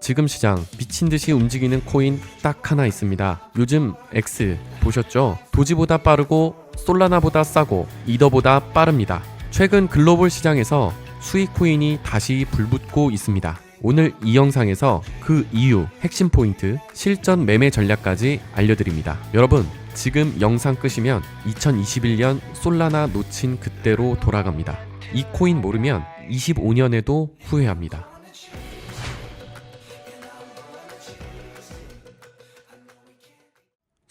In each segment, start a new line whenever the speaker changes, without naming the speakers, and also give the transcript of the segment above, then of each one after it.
지금 시장 미친 듯이 움직이는 코인 딱 하나 있습니다. 요즘 X 보셨죠? 도지보다 빠르고 솔라나보다 싸고 이더보다 빠릅니다. 최근 글로벌 시장에서 수익 코인이 다시 불붙고 있습니다. 오늘 이 영상에서 그 이유, 핵심 포인트, 실전 매매 전략까지 알려드립니다. 여러분, 지금 영상 끄시면 2021년 솔라나 놓친 그때로 돌아갑니다. 이 코인 모르면 25년에도 후회합니다.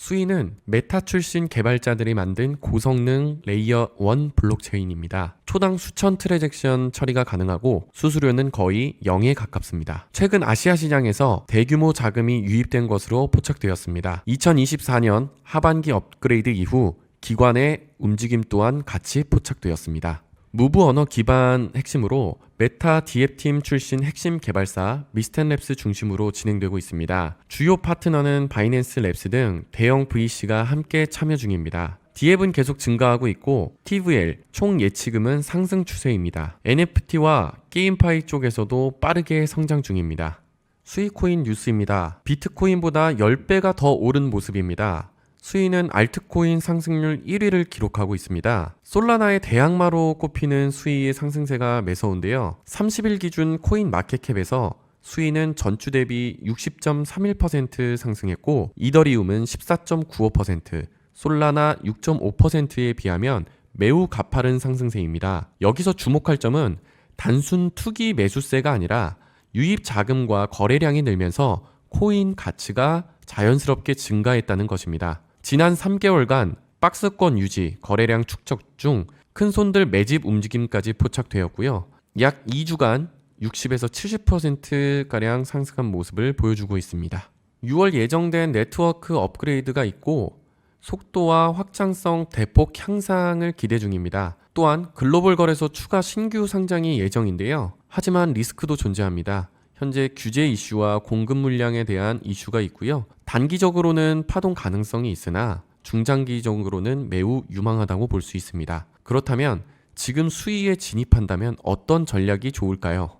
수인은 메타 출신 개발자들이 만든 고성능 레이어 1 블록체인입니다. 초당 수천 트랜잭션 처리가 가능하고 수수료는 거의 0에 가깝습니다. 최근 아시아 시장에서 대규모 자금이 유입된 것으로 포착되었습니다. 2024년 하반기 업그레이드 이후 기관의 움직임 또한 같이 포착되었습니다. 무브 언어 기반 핵심으로 메타 DF팀 출신 핵심 개발사 미스텐랩스 중심으로 진행되고 있습니다. 주요 파트너는 바이낸스 랩스 등 대형 VC가 함께 참여 중입니다. DF은 계속 증가하고 있고 TVL 총 예치금은 상승 추세입니다. NFT와 게임파이 쪽에서도 빠르게 성장 중입니다. 수익코인 뉴스입니다. 비트코인보다 10배가 더 오른 모습입니다. 수위는 알트코인 상승률 1위를 기록하고 있습니다. 솔라나의 대항마로 꼽히는 수위의 상승세가 매서운데요. 30일 기준 코인 마켓캡에서 수위는 전주 대비 60.31% 상승했고 이더리움은 14.95%, 솔라나 6.5%에 비하면 매우 가파른 상승세입니다. 여기서 주목할 점은 단순 투기 매수세가 아니라 유입 자금과 거래량이 늘면서 코인 가치가 자연스럽게 증가했다는 것입니다. 지난 3개월간 박스권 유지, 거래량 축적 중 큰 손들 매집 움직임까지 포착되었고요. 약 2주간 60에서 70%가량 상승한 모습을 보여주고 있습니다. 6월 예정된 네트워크 업그레이드가 있고 속도와 확장성 대폭 향상을 기대 중입니다. 또한 글로벌 거래소 추가 신규 상장이 예정인데요. 하지만 리스크도 존재합니다. 현재 규제 이슈와 공급 물량에 대한 이슈가 있고요. 단기적으로는 파동 가능성이 있으나 중장기적으로는 매우 유망하다고 볼 수 있습니다. 그렇다면 지금 수위에 진입한다면 어떤 전략이 좋을까요?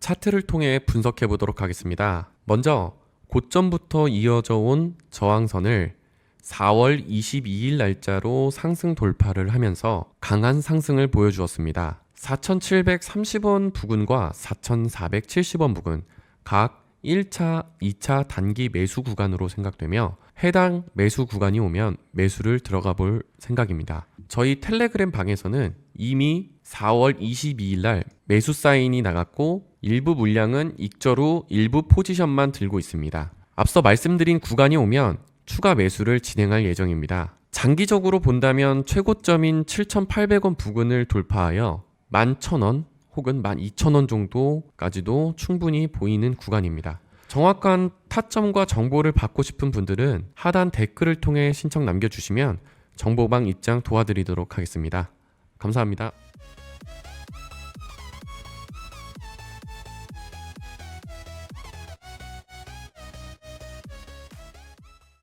차트를 통해 분석해 보도록 하겠습니다. 먼저 고점부터 이어져 온 저항선을 4월 22일 날짜로 상승 돌파를 하면서 강한 상승을 보여주었습니다. 4,730원 부근과 4,470원 부근 각 1차, 2차 단기 매수 구간으로 생각되며 해당 매수 구간이 오면 매수를 들어가 볼 생각입니다. 저희 텔레그램 방에서는 이미 4월 22일 날 매수 사인이 나갔고 일부 물량은 익절 후 일부 포지션만 들고 있습니다. 앞서 말씀드린 구간이 오면 추가 매수를 진행할 예정입니다. 장기적으로 본다면 최고점인 7,800원 부근을 돌파하여 11,000원 혹은 12,000원 정도까지도 충분히 보이는 구간입니다. 정확한 타점과 정보를 받고 싶은 분들은 하단 댓글을 통해 신청 남겨주시면 정보방 입장 도와드리도록 하겠습니다. 감사합니다.